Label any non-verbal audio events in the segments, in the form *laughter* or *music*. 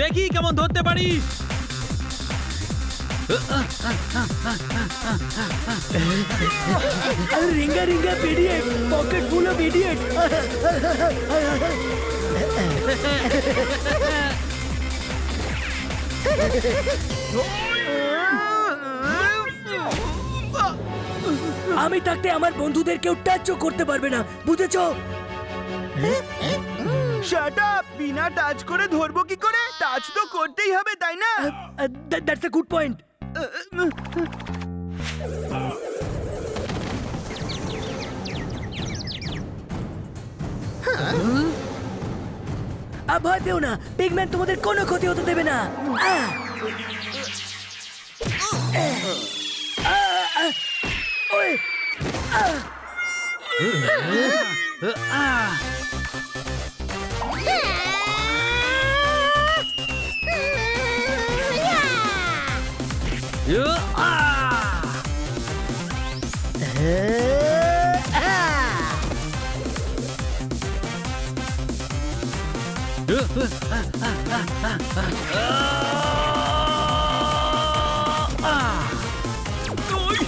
দেখি কেমন ধরতে পারিস। রিঙ্গা রিঙ্গা পিডিয়েট পকেট ফুল অফ আমি থাকতে আমার বন্ধুদের কেউ টাচও করতে পারবে না, বুঝেছ? শাট আপ বিনা টাচ করে ধরবো কি করে? টাচ তো করতেই হবে, তাই না? দ্যাটস আ গুড পয়েন্ট আর ভয় পেও না। পিগম্যান তোমাদের কোনো ক্ষতি হতে দেবে না! ওই! আহ! আহ! ওই!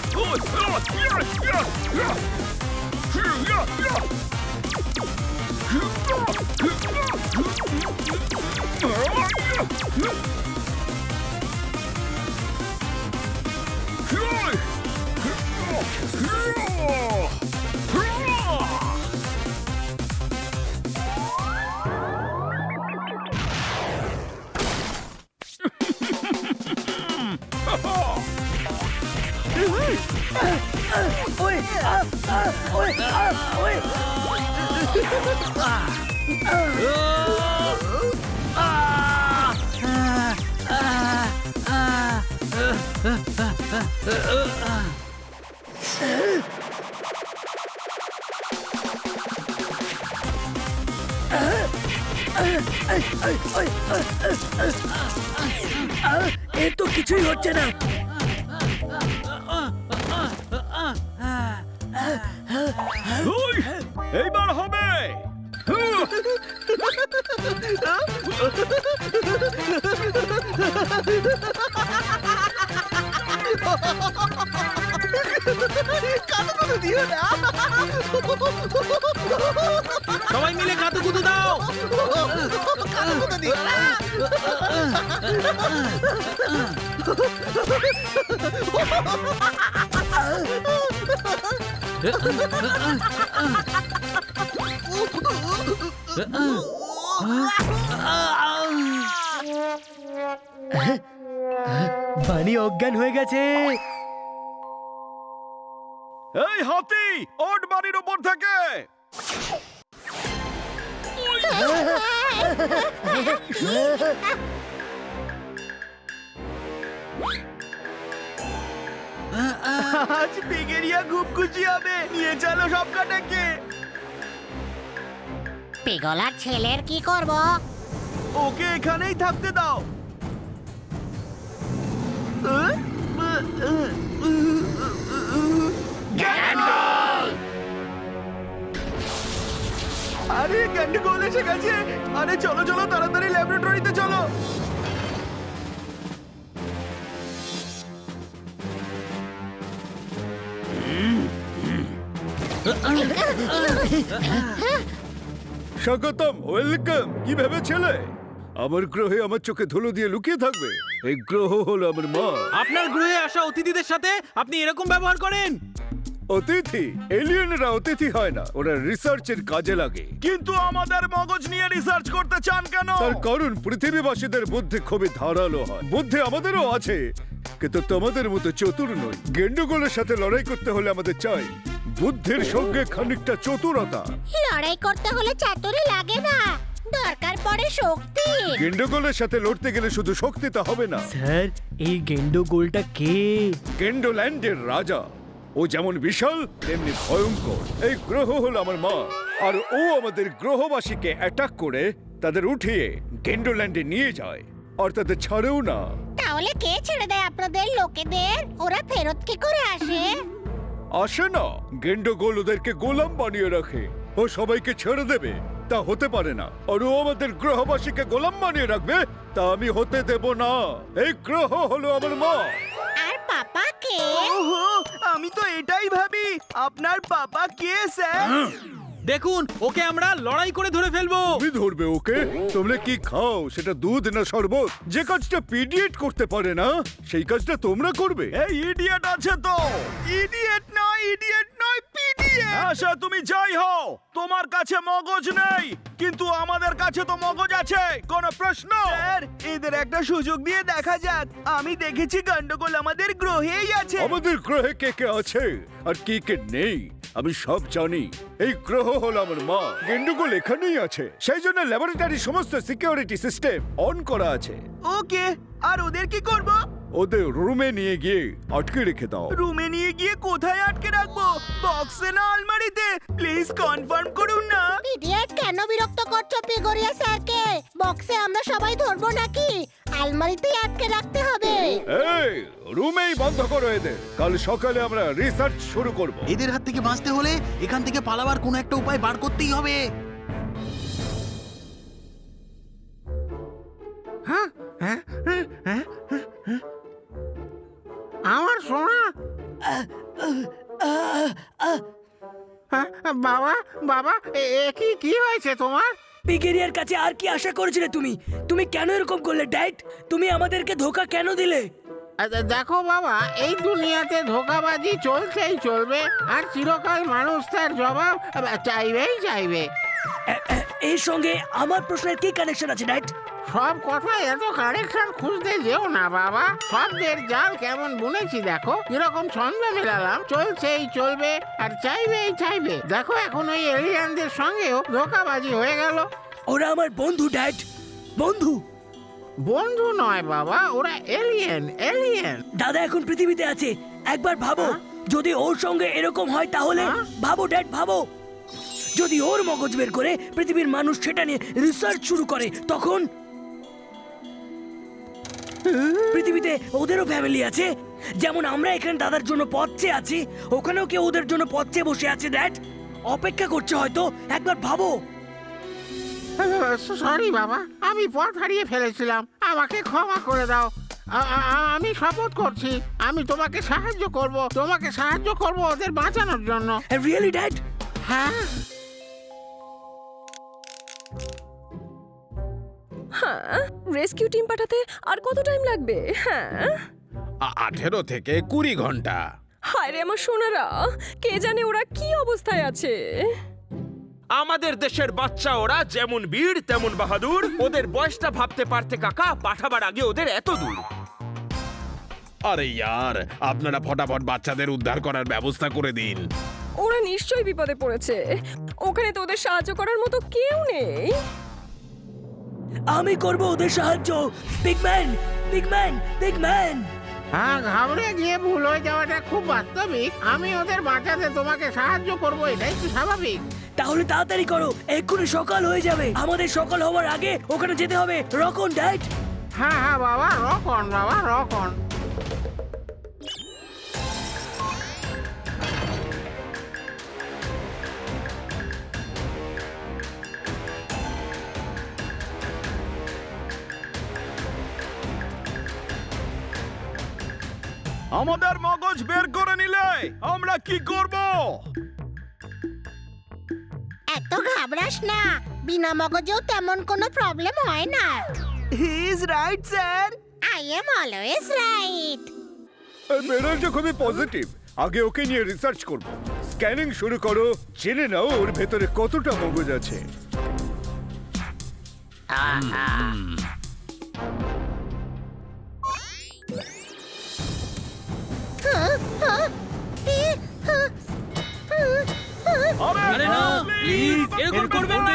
আহ! ওই! আহ! এর তো কিছুই হচ্ছে না ওই, এইবার হবে। কালো দিও না সবাই মিলে কাতুকুতু দাও দিও। *laughs* না *laughs* বানি অজ্ঞান হয়ে গেছে। এই হাতি ওট বাড়ির উপর থেকে। *laughs* আজ পিগেরিয়া খুব খুশি হবে। নিয়ে চলো সব কাটাকে। পিগলার ছেলের কি করব? ওকে এখানেই থাকতে দাও। আরে গ্যান্ডগোল এসে গেছে। আরে চলো চলো তাড়াতাড়ি ল্যাবরেটরিতে চলো। স্বাগতম ওয়েলকাম। কি ভেবেছিলে? আমার গ্রহে আমার চোখে ধুলো দিয়ে লুকিয়ে থাকবে। এই গ্রহ হলো আমার মা। আপনার গৃহে আসা অতিথিদের সাথে আপনি এরকম ব্যবহার করেন? অতিথি? এলিয়েনরা অতিথি হয় না। ওরা রিসার্চের কাজে লাগে। কিন্তু আমাদের মগজ নিয়ে রিসার্চ করতে চান কেন? তার কারণ পৃথিবীবাসীদের বুদ্ধি খুবই ধারালো হয়। বুদ্ধি আমাদেরও আছে। কিন্তু তোমাদের মতো চতুর নয় গেন্ডুগোলের সাথে লড়াই করতে হলে আমাদের চাই। বুদ্ধির সঙ্গে খানিকটা চতুরতা। লড়াই করতে হলে চাতুরি লাগে না। দরকার পড়ে শক্তি। গেন্ডুগোলের সাথে লড়তে গেলে শুধু শক্তিতে হবে না। স্যার এই গেন্ডো গোলটা কে? গেন্ডোল্যান্ডের রাজা। ও যেমন বিশাল তেমনি ভয়ঙ্কর। এই গ্রহ হলো আমার মা। আর ও আমাদের গ্রহবাসীকে অ্যাটাক করে তাদের উঠিয়ে গেন্ডোল্যান্ডে নিয়ে যায়। আর তাদের ছাড়েও না। তাহলে কে ছেড়ে দেয় আপনাদের লোকেদের? ওরা ফেরত কি করে আসে? আসে না। গেন্ডোগোল ওদেরকে গোলাম বানিয়ে রাখে। ও সবাইকে ছেড়ে দেবে। তা হতে পারে না। আর ও আমাদের গ্রহবাসীকে গোলাম বানিয়ে রাখবে তা আমি হতে দেব না। এই গ্রহ হলো আমার মা। আর পাপা কে? ওহো আমি তো এটাই ভাবি। আপনার পাপা কে স্যার? দেখুন ওকে আমরা লড়াই করে ধরে ফেলব। তুমি ধরবে ওকে? তোমরা কি খাও? সেটা দুধ না শরবত? যে কাজটা পিডিয়েট করতে পারে না সেই কাজটা তোমরা করবে। এই ইডিয়েট আছে তো। ইডিয়েট নয় ইডিয়েট নয় পিডিয়েট আশা তুমি যাই হও। তোমার কাছে মগজ নেই কিন্তু আমাদের কাছে তো মগজ আছে। কোন প্রশ্ন? স্যার এদের একটা সুযোগ দিয়ে দেখা যাক। আমি দেখেছি গন্ডগোল আমাদের গ্রহেই আছে। আমাদের গ্রহে কে কে আছে? আর কি কে নেই? আমি সব জানি। এই গ্রহ হলো আমার মা। গেন্ডুগুল এখানেই আছে। সেই জন্য ল্যাবরেটরি সমস্ত সিকিউরিটি সিস্টেম অন করা আছে। ওকে আর ওদের কি করব? ওদের রুমে নিয়ে গিয়ে আটকে রেখে দাও। রুমে নিয়ে গিয়ে কোথায় আটকে রাখব? বক্সে না আলমারিতে? প্লিজ কনফার্ম করুন না। ইডিয়েট কেন বিরক্ত করছ পিগরিয়া স্যারকে? বক্সে আমরা সবাই ধরবো নাকি? আলমারিতেই আটকে রাখতে হবে। এই রুমেই বন্ধ করো এদের। কাল সকালে আমরা রিসার্চ শুরু করব। এদের হাত থেকে বাঁচতে হলে এখান থেকে পালাবার কোনো একটা উপায় বার করতেই হবে। আমার সোনা। হ্যাঁ, বাবা বাবা এ- এ কি কি হয়েছে তোমার? পিগেরিয়ার কাছে আর কি আশা করেছিলে তুমি? তুমি কেন এরকম করলে ডাইট তুমি আমাদেরকে ধোকা কেন দিলে? দেখো বাবা এই দুনিয়াতে ধোকাবাজি চলতেই চলবে আর চিরকাল মানুষ তার জবাব চাইবেই চাইবে। এ- এ- এর সঙ্গে আমার প্রশ্নের কি কানেকশন আছে ডাইট সব কথায় এত কানেকশন খুঁজতে যেও না বাবা। শব্দের জাল কেমন বুনেছি দেখো। কীরকম ছন্দ মেলালাম। চলছেই চলবে আর চাইবেই চাইবে। দেখো এখন ওই এলিয়ানদের সঙ্গেও ধোকাবাজি হয়ে গেল। ওরা আমার বন্ধু ডাইট বন্ধু। বন্ধু নয় বাবা। ওরা এলিয়েন এলিয়েন। দাদা এখন পৃথিবীতে আছে। একবার ভাবো। যদি ওর সঙ্গে এরকম হয় তাহলে হ্যাঁ? ভাবো ড্যাড ভাবো। যদি ওর মগজ বের করে পৃথিবীর মানুষ সেটা নিয়ে রিসার্চ শুরু করে তখন পৃথিবীতে ওদেরও ফ্যামিলি আছে। যেমন আমরা এখানে দাদার জন্য পথ চেয়ে আছি ওখানেও কেউ ওদের জন্য পথ চেয়ে বসে আছে ড্যাড অপেক্ষা করছে হয়তো একবার ভাবো। সরি বাবা আমি পথ হারিয়ে ফেলেছিলাম আমাকে ক্ষমা করে দাও। আমি শপথ করছি আমি তোমাকে সাহায্য করব তোমাকে সাহায্য করব ওদের বাঁচানোর জন্য। রিয়েলি ড্যাড হ্যাঁ। রেস্কিউ টিম পাঠাতে আর কত টাইম লাগবে? হ্যাঁ? আঠেরো থেকে কুড়ি ঘণ্টা। হায় রে আমার সোনারা কে জানে ওরা কি অবস্থায় আছে? আমাদের দেশের বাচ্চা ওরা যেমন বীর তেমন বাহাদুর। ওদের বয়সটা ভাবতে পারতে কাকা পাঠাবার আগে ওদের এত দূর। আরে ইয়ার আপনারা ফটাফট বাচ্চাদের উদ্ধার করার ব্যবস্থা করে দিন। ওরা নিশ্চয়ই বিপদে পড়েছে। ওখানে তো ওদের সাহায্য করার মতো কেউ নেই। আমি করব ওদের সাহায্য। পিগম্যান পিগম্যান পিগম্যান হ্যাঁ ঘাবড়ে গিয়ে ভুল হয়ে যাওয়াটা খুব বাস্তবিক। আমি ওদের বাঁচাতে তোমাকে সাহায্য করব এটাই তো স্বাভাবিক। তাহলে তাড়াতাড়ি করো এক্ষুনি সকাল হয়ে যাবে। আমাদের সকাল হওয়ার আগে ওখানে যেতে হবে। রকন ডাইট হ্যাঁ হ্যাঁ বাবা রকন বাবা রকন। আমাদের মগজ বের করে নিলে আমরা কি করব? এত ঘাবড়াস না। বিনা মগজেও তেমন কোনো প্রবলেম হয় না। He is right sir I am always right মেরুলটা খুবই পজিটিভ আগে ওকে নিয়ে রিসার্চ করব। স্ক্যানিং শুরু করো জেনে নাও ওর ভেতরে কতটা মগজ আছে। আরে না প্লিজ এরকম করবেন না